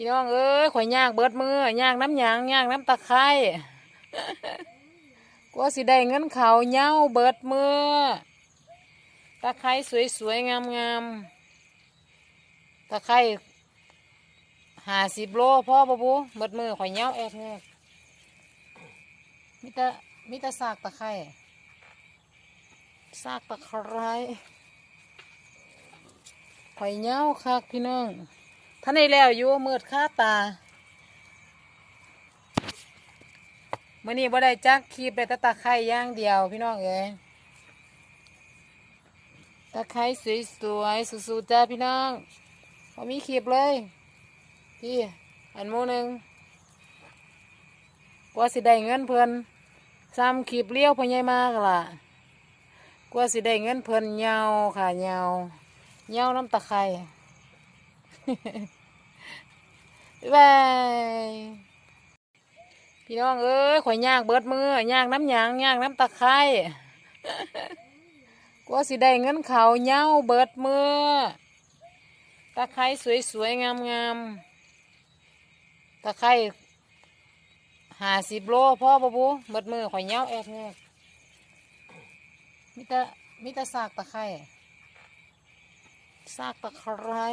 พี่น้องเอ้ยข่อยย่างเบิดมือย่างน้ำหยางย่างน้ำตะไคร้กลัวสิได้เงินเขาเหย้าเบิดมือตะไคร้สวยๆงามๆตะไคร้หาสิบโลพ่อปะบูเบิดมือข่อยเหย้าแอกเงกมิตรมิตรซากตะไคร้ซากตะไคร้ข่อยเหย้าคักพี่น้อง ท่านในแล้วอยู่มืดค่าตาเมื่อนี้บ่ได้จักคีบได้แต่ตะไคร้อย่างเดียวพี่น้องเอ้ยตะไคร้สวยๆสูๆจ้าพี่น้องพอมีคีบเลย พี่อันหมูหนึ่งกว่าสิได้เงินเพิ่นซ้ำคีบเลี้ยวพอใหญ่มากล่ะกว่าสิได้เงินเพิ่นเหยาวค่ะเหยาวเหยาวน้ำตะไคร้ บ๊ายบายพี่น้องเอ้ยข่อยย่างเบิดมือย่างน้ำหยางย่างน้ำตะไคร้กว่าสิได้เงินเขาเหย้าเบิดมือตะไคร้สวยๆงามๆตะไคร้หาสิบโลพ่อปะบูเบิดมือข่อยเหย้าแอกเงกมิตรมิตรซากตะไคร้ซากตะไคร้